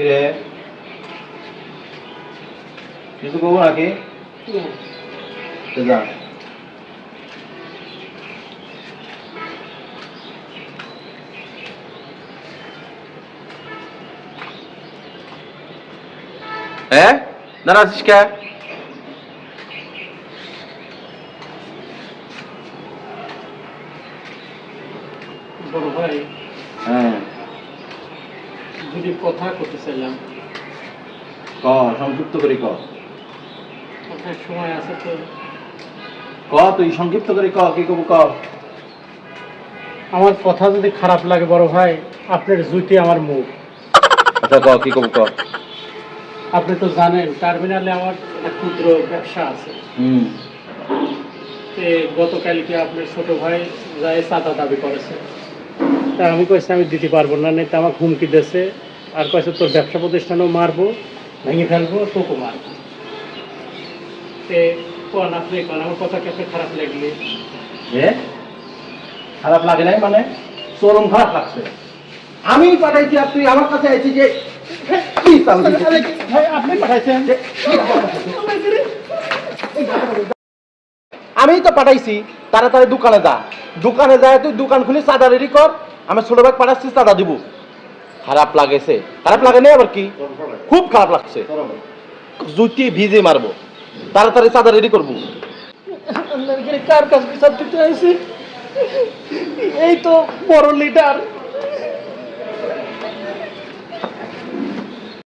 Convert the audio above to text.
কিরে কিছু করব নাকি তো যা হ্যাঁ দাঁড়া আছিস কে বড় ভাই হ্যাঁ যদি কথা করতে চাইলাম। ক সংক্ষিপ্ত করে ক। কথার সময় আছে তো? ক তুই সংক্ষিপ্ত করে ক কি করব ক? আমার কথা যদি খারাপ লাগে বড় ভাই আপনার জুইটি আমার মুখ। আচ্ছা ক কি করব ক? আপনি তো জানেন টার্মিনালে আমার একটা ক্ষুদ্র ব্যবসা আছে। হুম। গতকালকে আপনার ছোট ভাই যায় চাঁদা দাবি করেছে। তা আমি কইছি আমি দিতে পারব না। নেই আমাকে হুমকি দিয়েছে। আর কয়েছে তোর ব্যবসা প্রতিষ্ঠানও মারবো। ভেঙে ফেলব তোকে মারবো। তে কোন আপনি কোন আমার কথা কেমন খারাপ লাগলে? এ খারাপ লাগে নাই মানে? চরম খারাপ লাগছে। আমি পাঠাইছি আর তুই আমার কাছে আইছি যে কি চালু দিছিস? ভাই আপনি পাঠাইছেন? আমি তো পাঠাইছি তাড়াতাড়ি দোকানে যা। দোকানে যায় তুই দোকান খুলে চাঁদা রেডি কর। আমি ছোট ভাই পাঠাচ্ছি, চাঁদা দিব। খারাপ লাগেছে। খারাপ লাগে নেই আবার কি? খুব খারাপ লাগছে। জুতি ভিজে মারবো। তাড়াতাড়ি চাঁদা রেডি করব। কার কাছে বিচার দিতে এই তো বড় লিডার